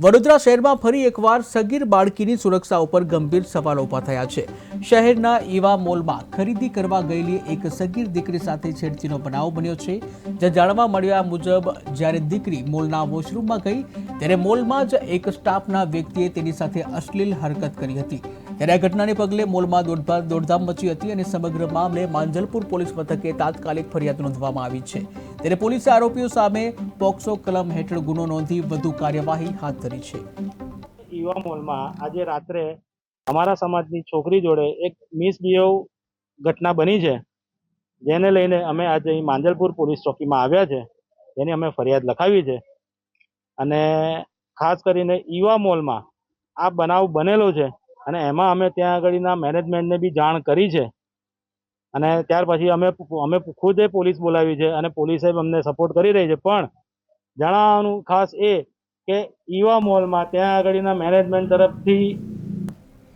વડોદરા શહેરમાં ફરી એકવાર સગીર બાળકીની સુરક્ષા ઉપર ગંભીર સવાલો ઊભા થયા છે. શહેરના ઈવા મોલમાં ખરીદી કરવા ગયેલી એક સગીર દીકરી સાથે છેડતીનો બનાવ બન્યો છે. જે જાણવા મળ્યા મુજબ, જ્યારે દીકરી મોલના વોશરૂમમાં ગઈ, ત્યારે મોલમાં જ એક સ્ટાફના વ્યક્તિએ તેની સાથે અશ્લીલ હરકત કરી હતી. ત્યારે આ ઘટનાને પગલે મોલમાં દોડધા- દોડધામ મચી હતી અને સમગ્ર મામલે માંજલપુર પોલીસ મથકે તાત્કાલિક ફરિયાદ નોંધવામાં આવી છે. ત્યારે પોલીસે આરોપીઓ સામે પોક્સો કલમ હેઠળ ગુનો નોંધી વધુ કાર્યવાહી હાથ ધરી છે. યુવા મોલમાં આજે રાત્રે અમારા સમાજની છોકરી જોડે એક મિસબિહેવ ઘટના બની છે, જેને લઈને અમે આજે અહીં માંજલપુર પોલીસ ચોકીમાં આવ્યા છે, જેની અમે ફરિયાદ લખાવી છે. અને ખાસ કરીને ઈવા મોલમાં આ બનાવ બનેલો છે અને એમાં અમે ત્યાં આગળના મેનેજમેન્ટને બી જાણ કરી છે. અને ત્યાર પછી અમે અમે ખુદે પોલીસ બોલાવી છે અને પોલીસે અમને સપોર્ટ કરી રહી છે. પણ જણાવવાનું ખાસ એ કે ઈવા મોલમાં ત્યાં આગળના મેનેજમેન્ટ તરફથી